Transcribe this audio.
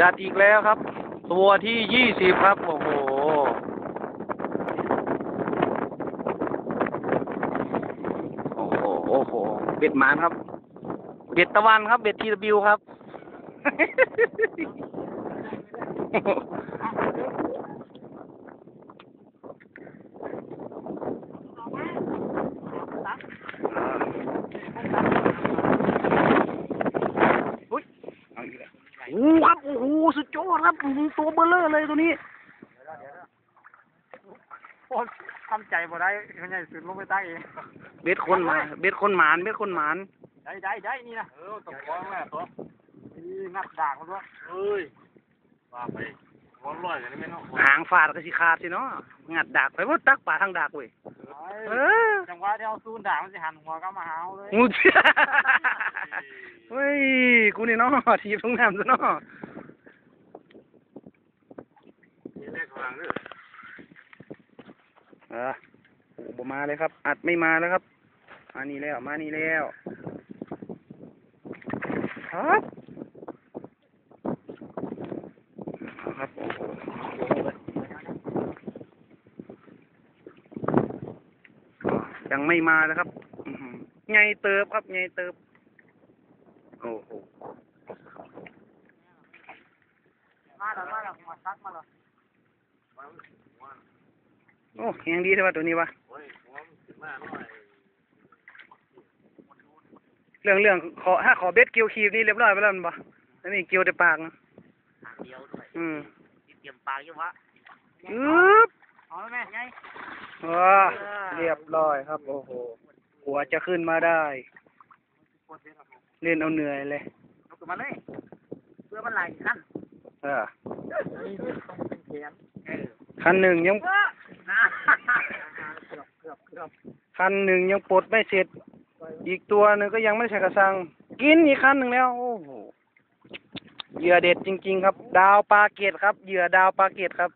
จัดอีกแล้วครับ ตัวที่ยี่สิบครับ โอ้โห โอ้โห โอ้โห เบ็ดหมานครับ เบ็ดตะวันครับ เบ็ดทีวครับ อุ้ยเอาอีกแล้วโอ้โหครับโอ้โหสุดยอดครับอื้อหือตัวเบลเลอร์เลยตัวนี้โอ้ทำใจบ่ได้เขาใหญ่สุดลงไปใต้เองเบ็ดคนหมาเบ็ดคนหมานเบ็ดคนหมานได้ได้ได้นี่นะเออตกคล้องแม่ตัวนี่งัดด่างมันด้วยเอ้ยว่าไปร้อนร้อยกันนี่ไม่เนาะหางฟาดก็สิขาดสิเนาะงัดดากไปว่าตักป่าทางดากเว้ยเออจังหวะที่เอาซูนด่างมันจะหันหัวก็มาหาเอาเลยงูเชี่ยเฮ้ยกูนี่เนาะทีบตรงน้ำซะเนาะ มางเด้อเออโอ้บมาเลยครับ อัดไม่มาแล้วครับ มานี่แล้ว มานี่แล้ว ครับครับโอ้โหยังไม่มาเลยครับไงเติบครับไงเติบ โอ้โหมาแล้วมาแล้วมาซักมาแล้ว โอ้ยังดีใช่ป่ะตัวนี้วะโอ้ยหัวมันขึ้นมาหน่อยเรื่องเรื่องขอถ้าขอเบ็ดเกี่ยวคีบนี่เรียบร้อยไปแล้วมันปะแล้วนี่เกี่ยวแต่ปากนะหางเดียวด้วยอืมเตรียมปากอยู่วะอึ๊บเอาแล้วแม่ไงว้าเรียบร้อยครับ โอ้โห หัวจะขึ้นมาได้ เล่นเอาเหนื่อยเลยยกขึ้นมาเลย เพื่อมันไหลขั้นเออ คันหนึ่งยังคันหนึ่งยังปลดไม่เสร็จ อีกตัวหนึ่งก็ยังไม่ใช่กระสัง กินอีกคันหนึ่งแล้ว โอ้โหเหยื่อเด็ดจริง ๆ ครับ ดาวปลาเกตครับ เหยื่อดาวปลาเกตครับ